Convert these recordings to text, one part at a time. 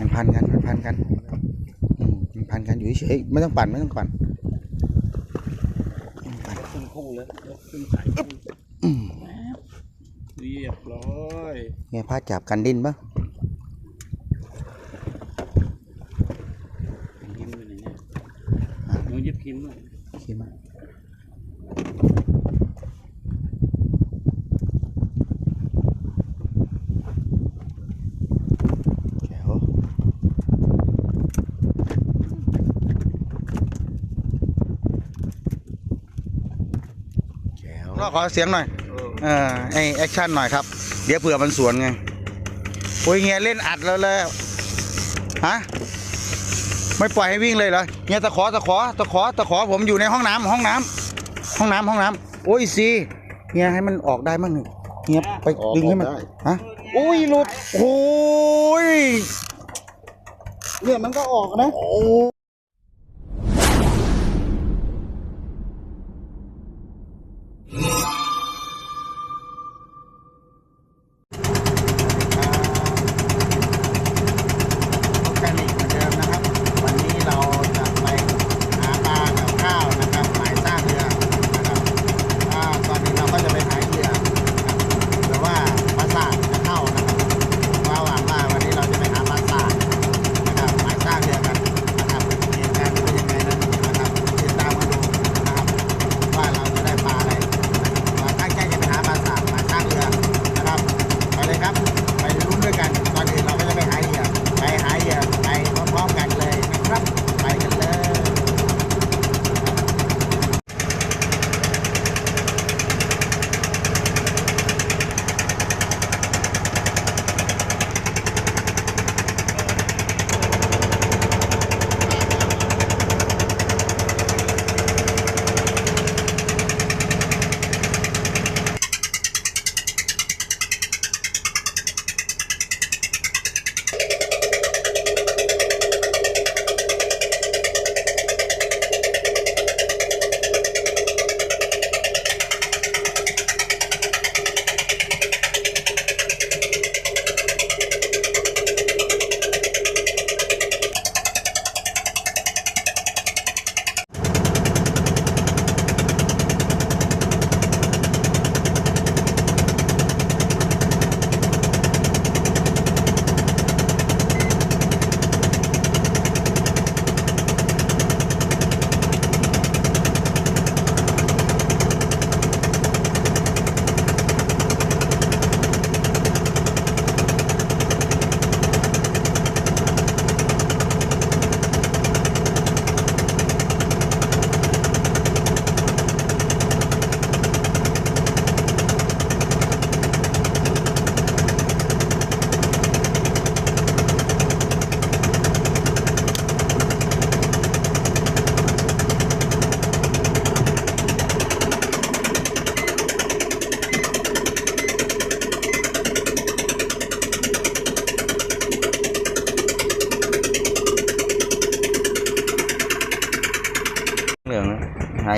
มันพันกันมันพันกันอืมมันพันกันอยู่เฉยๆไม่ต้องปั่นไม่ต้องปั่นไม่ต้องปั่นขึ้นคู่เลยยกขึ้นสายคู่อืมเรียบร้อยไงพาจับกันดิ้นปะพิมพ์ไปไหนเนี่ยหนูหยิบพิมพ์หน่อยคิดมาแจ๋วแจ๋ว ขอเสียงหน่อยเออเออไอแอคชั่นหน่อยครับ เดี๋ยวเผื่อมันสวนไง โอ้ยเงี้ยเล่นอัดแล้วเลยฮะ ไม่ปล่อยให้วิ่งเลยเหรอเงี้ยตะขอตะขอตะขอตะขอผมอยู่ในห้องน้ำห้องน้ำห้องน้ำห้องน้ำโอ้ยซีเงี้ยให้มันออกได้มั้งหนึ่งเงี้ยไปออกดึงให้มันออกได้ฮะ โอ้ยหลุด โอ้ยเนี่ยมันก็ออกนะโอ้ แค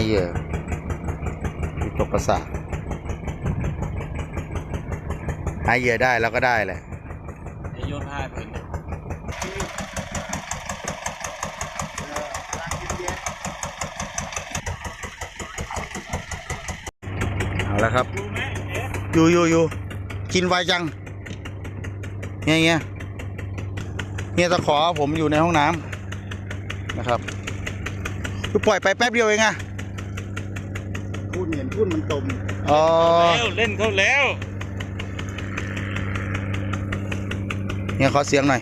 เหยื่อที่ตกประสาทหาเหยื่อได้แล้วก็ได้แหละไอโยนห้าเพิ่นเอาละครับดูไหมเอ๊ะอยู่อยู่อยู่กินไวจังเงี้ยเงี้ยเงี้ยตะขอผมอยู่ในห้องน้ำนะครับคือปล่อยไปแป๊บเดียวเองอะ ทุ่นเห็นทุ่นมันจมอ๋อแล้วเล่นเขาแล้วเนี่ยขอเสียงหน่อย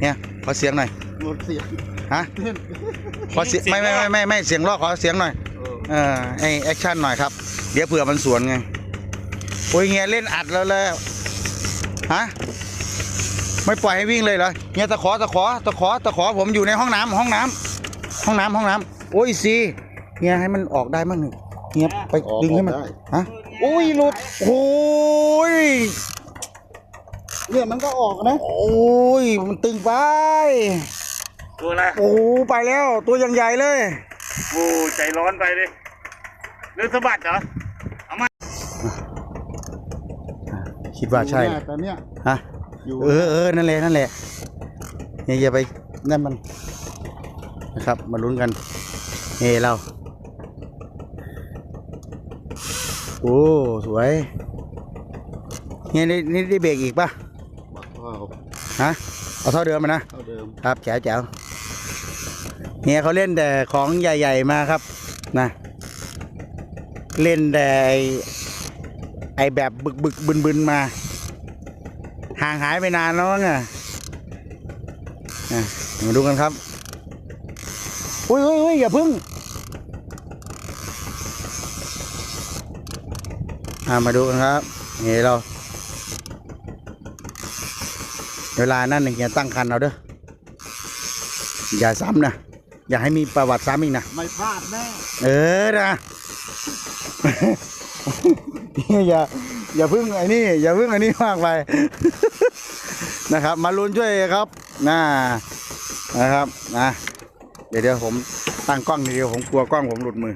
เนี่ยขอเสียงหน่อยหมดเสียงฮะขอเสียงไม่ไม่ไม่ไม่ไม่เสียงรอขอเสียงหน่อยเออเออไอแอคชั่นหน่อยครับ เดี๋ยวเผื่อมันสวนไงโอ้ยเงี้ยเล่นอัดแล้วเลยฮะไม่ปล่อยให้วิ่งเลยเหรอเงี้ยตะขอตะขอตะขอตะขอผมอยู่ในห้องน้ำห้องน้ำห้องน้ำห้องน้ำโอ้ยซีเงี้ยให้มันออกได้มั้งหนึ่ง เงี้ยไปออกดึงให้มันออกได้ ฮะโอ้ยหลุดโอ้ยเนี่ยมันก็ออกนะ โอ้ยมันตึงไป ตัวละโอ้ไปแล้วตัวยังใหญ่เลย โอ้ใจร้อนไปเลยเรื่องสะบัดเหรอ คิดว่าใช่อยู่เนี่ยแต่เนี่ยฮะอยู่เออเออนั่นแหละนั่นแหละเฮียอย่าไปนั่นมันนะครับ มาลุ้นกันเฮเรา โอ้ สวยเฮียนี่นี่ได้เบรกอีกปะว้าวฮะเอาเท่าเดิมมานะ เท่าเดิม ครับแจ๋วแจ๋วเฮียเขาเล่นแต่ของใหญ่ ๆ มาครับนะ เล่นแต่ไอ้ไอแบบบึกบึกบึนบึนๆมา ห่างหายไปนานแล้วมั้งอะอะมาดูกันครับ อุ้ยอุ้ยอุ้ยอย่าพึ่ง อ่า มาดูกันครับเฮ้เราเวลานั่นหนึ่งอย่าตั้งคันเอาเด้ออย่าซ้ำนะอย่าให้มีประวัติซ้ำอีกนะไม่พลาดแน่เออนะอย่าอย่าพึ่งไอ้นี่อย่าพึ่งไอ้นี่มากไปนะครับ มาลุ้นช่วยครับนะนะครับนะเดี๋ยวเดี๋ยวผมตั้งกล้องทีเดียวผมกลัวกล้องผมหลุดมือ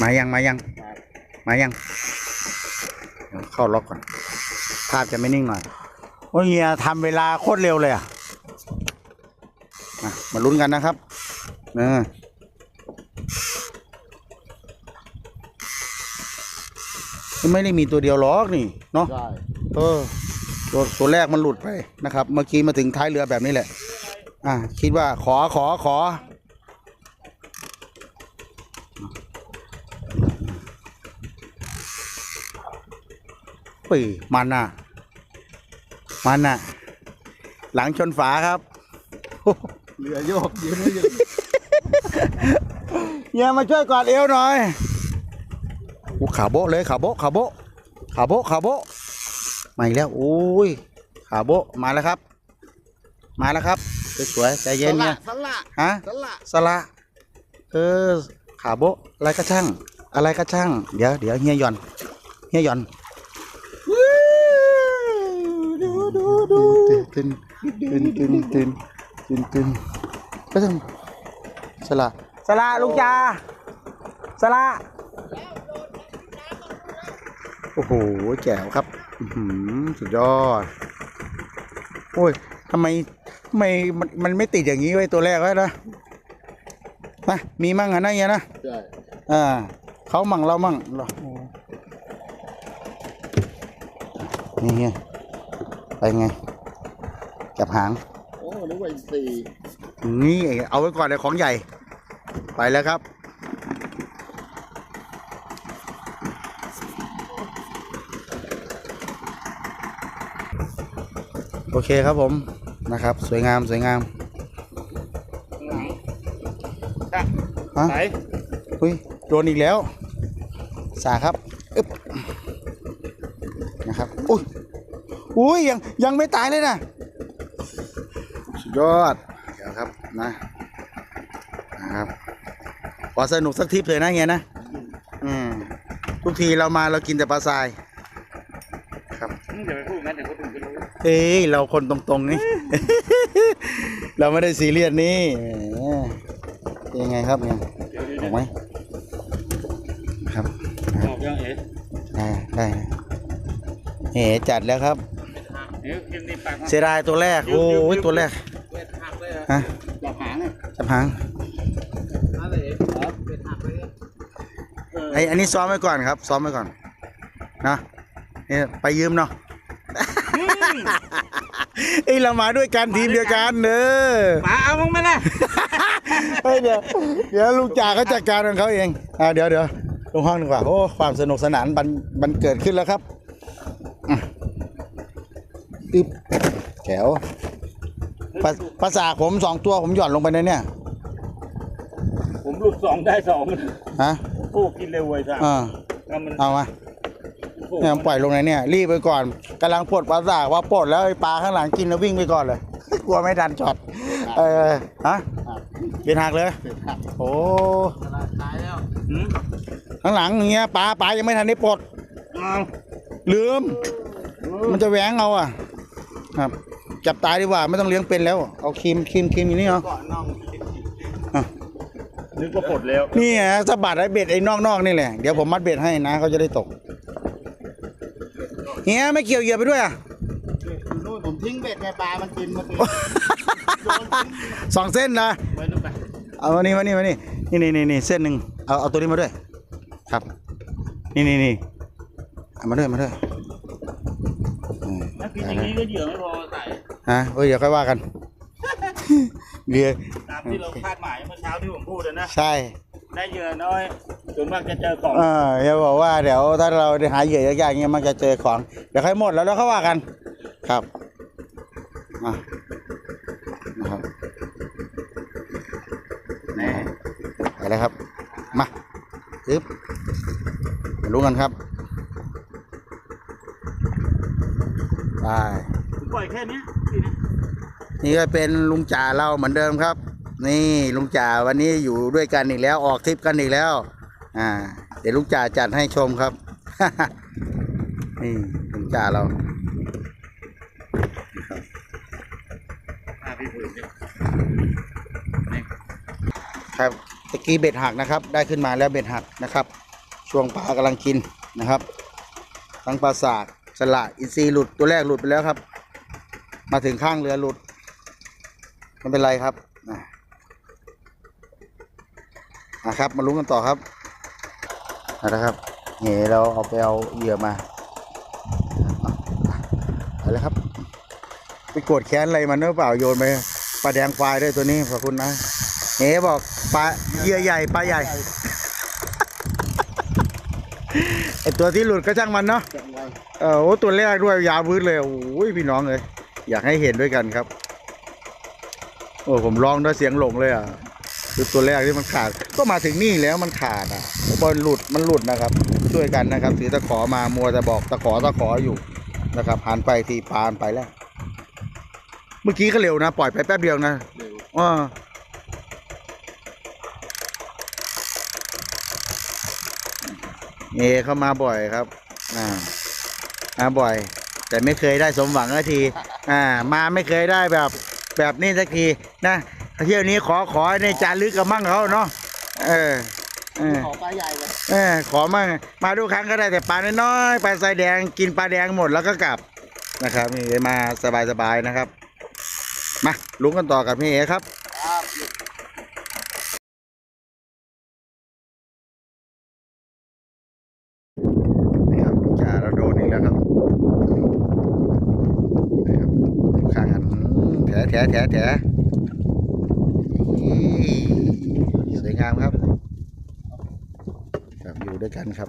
มายังมายัง มายังเดี๋ยวเข้าล็อกก่อน ภาพจะไม่นิ่งหน่อย โอ้ยเฮียทำเวลาโคตรเร็วเลยอะ มามาลุ้นกันนะครับเออไม่ได้มีตัวเดียวหรอกนี่ เนาะใช่เออตัวตัวแรกมันหลุดไปนะครับ เมื่อกี้มาถึงท้ายเรือแบบนี้แหละ อะคิดว่าขอขอขอ ปีมันน่ะ มันน่ะ หลังชนฝาครับเรือโยกยืนไม่หยุดเฮียมาช่วยกอดเอวหน่อยโอ้ขาโบะเลยขาโบะขาโบะขาโบะขาโบะมาอีกแล้วโอ้ยขาโบะมาแล้วครับ มาแล้วครับสวยๆใจเย็นเนี่ยสละฮะสละสละเออขาโบะอะไรก็ช่าง อะไรก็ช่าง เดี๋ยวเดี๋ยวเฮียหย่อนเฮียหย่อน ดูดูดูตื่นตื่นตื่นตื่นตื่นตื่นก็ต้องสละสละลูกจ้าสละโอ้โหแจ๋วครับอื้อหือสุดยอดโอ้ยทำไมทำไมมันมันไม่ติดอย่างนี้ไว้ตัวแรกไว้นะนะมีมั่งอะนะเฮียนะใช่อ่าเขามั่งเรามั่งเหรอนี่เฮีย ไปไง จับหาง โอ้นึกว่าสี่นี่เอาไว้ก่อนเลยของใหญ่ ไปแล้วครับ โอเคครับผมนะครับ สวยงามสวยงามจ้ะฮะไหนอุ้ยโดนอีกแล้ว สาครับ อึ๊บนะครับอุ้ย อุ้ยยังยังไม่ตายเลยนะสุดยอดเดี๋ยวครับนะนะครับขอสนุกสักทริปเลยนะเฮียนะอืมทุกทีเรามาเรากินแต่ปลาทราย ครับอืมอย่าไปพูดงั้นเดี๋ยวคนอื่นจะรู้เอ้ยเราคนตรงๆนี่ เราไม่ได้ซีเรียสนี่แหมเป็นยังไงครับเนี่ยเดี๋ยวออกไหมครับออกยังเอ๋ได้ได้เอ๋จัดแล้วครับ เสียดายตัวแรก โอ้ยตัวแรกเวทหักเลยเหรอฮะจับหางอะจับหางอะไรเอ๋ครับเวทหักเลยเหรอเออไออันนี้ซ้อมไว้ก่อนครับ ซ้อมไว้ก่อนนะเนี่ยไปยืมเนาะไอยเรามาด้วยกันทีมเดียวกันเด้อหมาเอามึงมาละเฮ้ยเดี๋ยวเดี๋ยวลูกจ่าเขาจัดการของเขาเองอ่าเดี๋ยวเดี๋ยวลงห้องดีกว่าโอ้ความสนุกสนานบันบันเกิดขึ้นแล้วครับอะอึ๊บ แถวภาภาษาผมสองตัวผมหย่อนลงไปในเนี่ย ผมหลุดสองได้สองฮะผู้กินเร็วไว้จ้ะอ่าแล้วมันเอามาเนี่ยมันปล่อยลงในเนี่ยรีบไปก่อนกำลังปลดภาษาว่าปลดแล้วไอ้ปลาข้างหลังกินแล้ววิ่งไปก่อนเลย กลัวไม่ทันจอดเออฮะหักเป็นหักเลยเสร็จหักโอ้ตายแล้วหืมข้างหลังอย่างเงี้ยปลาปลายังไม่ทันได้ปลดเอาลืม มันจะแหวงเอาอะ ครับ จับตายดีกว่า ไม่ต้องเลี้ยงเป็นแล้ว เอาครีมครีมครีมอยู่นี่เหรอก่อนน้องอะ นึกว่าปลดแล้วนี่ฮะสะบัดไอ้เบ็ดไอ้นอกๆนี่แหละ เดี๋ยวผมมัดเบ็ดให้นะเขาจะได้ตกเฮียไม่เกี่ยวเหยียบไปด้วยอะ นู่นผมทิ้งเบ็ดในปลา มันกินเมื่อกี้โยนทิ้งสองเส้นนะไว้นู่นไป เอามานี่มานี่มานี่นี่นี่นี่นี่เส้นหนึ่งเอาเอาตัวนี้มาด้วย ครับ นี่นี่นี่เอามาด้วยมาด้วยอืม ถ้ากินอย่างนี้ก็เหยื่อไม่พอใส่ ฮะเอ้ยเดี๋ยวค่อยว่ากันเรือตามที่เราคาดหมายเมื่อเช้าที่ผมพูดอะนะ ใช่ ได้เหยื่อน้อยส่วนมากจะเจอของ เอออย่าบอกว่าเดี๋ยวถ้าเราหาเหยื่อยากๆอย่างเงี้ยมันจะเจอของ เดี๋ยวค่อยหมดแล้วแล้วค่อยว่ากัน ครับมานะครับนี่ไปแล้วครับ มาอึ๊บมารู้กันครับไป ผมปล่อยแค่เนี้ยทีนี้ นี่ก็เป็นลุงจ่าเราเหมือนเดิมครับ นี่ลุงจ่าวันนี้อยู่ด้วยกันอีกแล้วออกทริปกันอีกแล้ว อ่า เดี๋ยวลุงจ่าจัดให้ชมครับ นี่ลุงจ่าเราครับตะกี้เบ็ดหักนะครับ ได้ขึ้นมาแล้วเบ็ดหักนะครับ ช่วงปลากำลังกินนะครับ ทั้งปลาสากสละอินทรีหลุดตัวแรกหลุดไปแล้วครับ มาถึงข้างเรือหลุด ไม่เป็นไรครับอะนะครับมาลุ้นกันต่อครับเอาละครับเหเราเอาไปเอาเหยื่อมาเอาเลยครับ ไปโกรธแค้นอะไรมันหรือเปล่าโยนไปปลาแดงควายด้วยตัวนี้ขอบคุณนะเหบอกปลาเหยื่อใหญ่ปลาใหญ่ไอตัวที่หลุดก็ช่างมันเนาะเออโอ้ตัวแรกด้วยยาวพื้นเลยโอ้ยพี่น้องเลยอยากให้เห็นด้วยกันครับ โอ้ผมร้องด้วยเสียงหลงเลยอะคือตัวแรกที่มันขาด ก็มาถึงนี่แล้วมันขาดอะบอลหลุดมันหลุดนะครับ ช่วยกันนะครับถือตะขอมามัวแต่บอกตะขอตะขออยู่นะครับหันไปทีปานไปแล้ว เมื่อกี้ก็เร็วนะ ปล่อยไปแป๊บเดียวนะเร็วอ่าเอเข้ามาบ่อยครับ อ่ามาบ่อย แต่ไม่เคยได้สมหวังสักที อ่า มาไม่เคยได้แบบ แบบนี้สักทีนะเที่ยวนี้ขอขอในจารึกกับมั่งเขาเนาะเออเออขอปลาใหญ่เลยเออขอมั่งมาทุกครั้งก็ได้แต่ปลาน้อยๆปลาสายแดงกินปลาแดงหมดแล้วก็กลับนะครับนี่มาสบายๆนะครับ มาลุ้นกันต่อกับพี่เอครับครับนี่ครับลูกจ่าเราโดนอีกแล้วครับนี่ครับข้างกันอืม แถแถแถแถสวยงามครับ ครับอยู่ด้วยกันครับ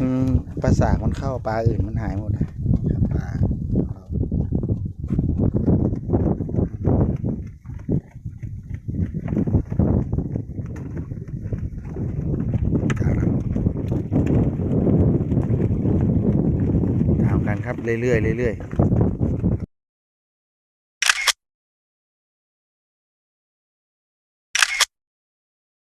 อืมปลาสากมันเข้าปลาอื่นมันหายหมดนะครับปลาของเราเอาละตามกันครับ เรื่อยๆเรื่อยๆ